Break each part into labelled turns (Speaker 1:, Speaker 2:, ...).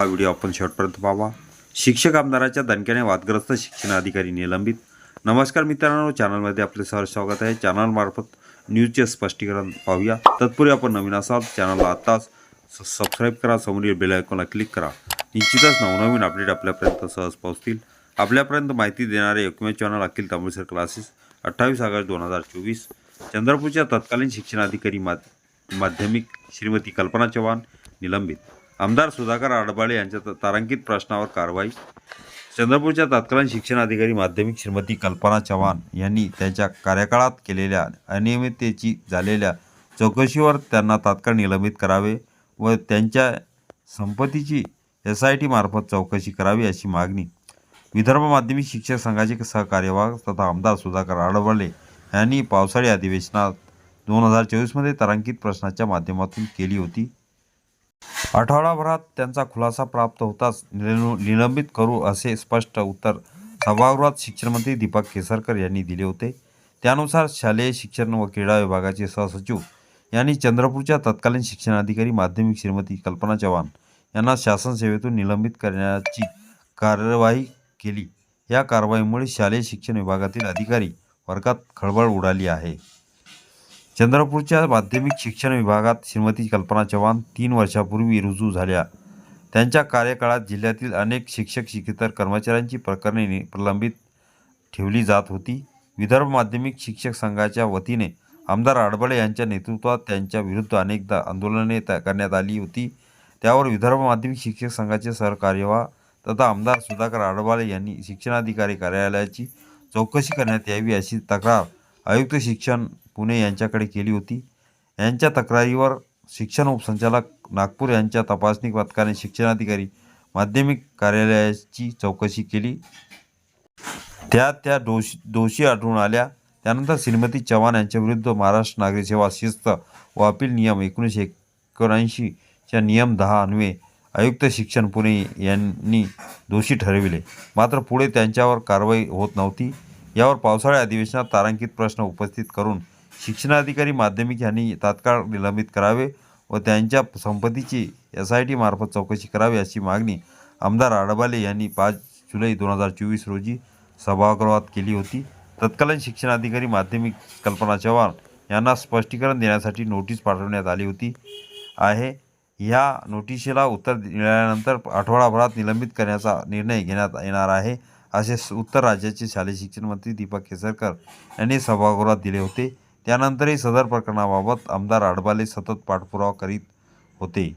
Speaker 1: हा व्हिडिओ आपण शेवटपर्यंत पाहावा. शिक्षक आमदाराच्या दणक्याने वादग्रस्त शिक्षण अधिकारी निलंबित. नमस्कार मित्रांनो चॅनलमध्ये आपले सहर्ष स्वागत आहे. चॅनलमार्फत न्यूजचे स्पष्टीकरण पाहूया. तत्पूर्वी आपण नवीन असाल चॅनलला आत्ताच सबस्क्राईब करा समोरील बेल आयकॉनला क्लिक करा. निश्चितच नवनवीन अपडेट आपल्यापर्यंत सहज पोहोचतील. आपल्यापर्यंत माहिती देणारे एकमेव चॅनल अखिल तांबळसर क्लासेस अठ्ठावीस ऑगस्ट दोन हजार चोवीस. चंद्रपूरच्या तत्कालीन शिक्षणाधिकारी मा माध्यमिक श्रीमती कल्पना चव्हाण निलंबित. आमदार सुधाकर आडबाळे यांच्या तारांकित प्रश्नावर कारवाई. चंद्रपूरच्या तत्कालीन शिक्षणाधिकारी माध्यमिक श्रीमती कल्पना चव्हाण यांनी त्यांच्या कार्यकाळात केलेल्या अनियमिततेची झालेल्या चौकशीवर त्यांना तात्काळ निलंबित करावे व त्यांच्या संपत्तीची एस आय टी मार्फत चौकशी करावी अशी मागणी. विदर्भ माध्यमिक शिक्षक संघाचे सहकार्यवाह तथा आमदार सुधाकर आडबाळे यांनी पावसाळी अधिवेशनात दोन हजार चोवीसमध्ये तारांकित प्रश्नाच्या माध्यमातून केली होती. आठवडाभरात त्यांचा खुलासा प्राप्त होताच निलंबित करू असे स्पष्ट उत्तर सभागृहात शिक्षणमंत्री दीपक केसरकर यांनी दिले होते. त्यानुसार शालेय शिक्षण व क्रीडा विभागाचे सहसचिव यांनी चंद्रपूरच्या तत्कालीन शिक्षणाधिकारी माध्यमिक श्रीमती कल्पना चव्हाण यांना शासन सेवेतून निलंबित करण्याची कार्यवाही केली. या कारवाईमुळे शालेय शिक्षण विभागातील अधिकारी वर्गात खळबळ उडाली आहे. चंद्रपूरच्या माध्यमिक शिक्षण विभागात श्रीमती कल्पना चव्हाण तीन वर्षापूर्वी रुजू झाल्या. त्यांच्या कार्यकाळात जिल्ह्यातील अनेक शिक्षक शिक्षितर कर्मचाऱ्यांची प्रकरणे प्रलंबित ठेवली जात होती. विदर्भ माध्यमिक शिक्षक संघाच्या वतीने आमदार आडबळे यांच्या नेतृत्वात त्यांच्या विरुद्ध अनेकदा आंदोलने त- करण्यात आली होती. त्यावर विदर्भ माध्यमिक शिक्षक संघाचे सहकार्यवाह तथा आमदार सुधाकर आडबाळे यांनी शिक्षणाधिकारी कार्यालयाची चौकशी करण्यात यावी अशी तक्रार आयुक्त शिक्षण पुणे यांच्याकडे केली होती. यांच्या तक्रारीवर शिक्षण उपसंचालक नागपूर यांच्या तपासणी पथकाने शिक्षणाधिकारी माध्यमिक कार्यालयाची चौकशी केली. त्यात त्या दोषी दोषी आढळून आल्या. त्यानंतर श्रीमती चव्हाण यांच्याविरुद्ध महाराष्ट्र नागरी सेवा शिस्त व अपील नियम एकोणीसशे एकोणऐंशीच्या नियम दहा अन्वये आयुक्त शिक्षण पुणे यांनी दोषी ठरविले. मात्र पुढे त्यांच्यावर कारवाई होत नव्हती. यावर पावसाळी अधिवेशनात तारांकित प्रश्न उपस्थित करून शिक्षणाधिकारी माध्यमिक यांनी तात्काळ निलंबित करावे व त्यांच्या संपत्तीची एस आय टीमार्फत चौकशी करावी अशी मागणी आमदार आडबाले यांनी पाच जुलै दोन हजार चोवीस रोजी सभागृहात केली होती. तत्कालीन शिक्षणाधिकारी माध्यमिक कल्पना चव्हाण यांना स्पष्टीकरण देण्यासाठी नोटीस पाठवण्यात आली होती. आहे. ह्या नोटिशीला उत्तर मिळाल्यानंतर आठवडाभरात निलंबित करण्याचा निर्णय घेण्यात येणार आहे असे उत्तर राज्याचे शालेय शिक्षण मंत्री दीपक केसरकर यांनी सभागृहात दिले होते. त्यानंतरही सदर प्रकरणाबाबत आमदार आडबाले सतत पाठपुरावा करीत होते.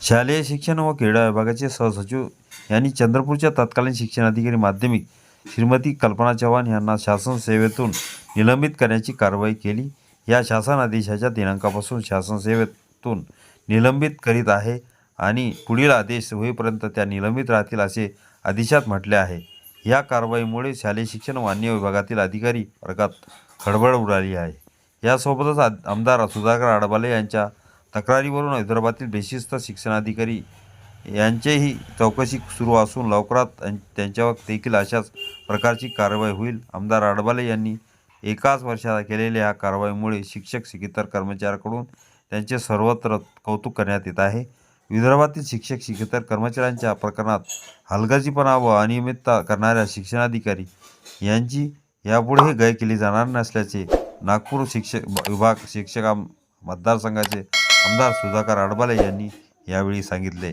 Speaker 1: शालेय शिक्षण व क्रीडा विभागाचे सहसचिव यांनी चंद्रपूरच्या तत्कालीन शिक्षण अधिकारी माध्यमिक श्रीमती कल्पना चव्हाण यांना शासन सेवेतून निलंबित करण्याची कारवाई केली. या शासन आदेशाच्या दिनांकापासून शासन सेवेतून निलंबित करीत आहे आणि पुढील आदेश होईपर्यंत त्या निलंबित राहतील असे आदेशात म्हटले आहे. या कारवाईमुळे शालेय शिक्षण व अन्य विभागातील अधिकारी वर्गात खळबळ उडाली आहे. यासोबतच आमदार सुधाकर आडबाले यांच्या तक्रारीवरून हैदराबादतील बेशिस्त शिक्षणाधिकारी यांचेही चौकशी सुरू असून लवकरात त्यां- त्यांच्यावर देखील अशाच प्रकारची कारवाई होईल. आमदार आडबाले यांनी एकाच वर्षात केलेल्या या कारवाईमुळे शिक्षक शिकेतर कर्मचाऱ्याकडून त्यांचे सर्वत्र कौतुक करण्यात येत आहे. विदर्भातील शिक्षक शिकेतर कर्मचाऱ्यांच्या प्रकरणात हलगर्जीपणा व अनियमितता करणाऱ्या शिक्षणाधिकारी यांची यापुढेही गय केली जाणार नसल्याचे नागपूर शिक्षक विभाग शिक्षक मतदारसंघाचे आमदार सुधाकर आडबाले यांनी यावेळी सांगितले.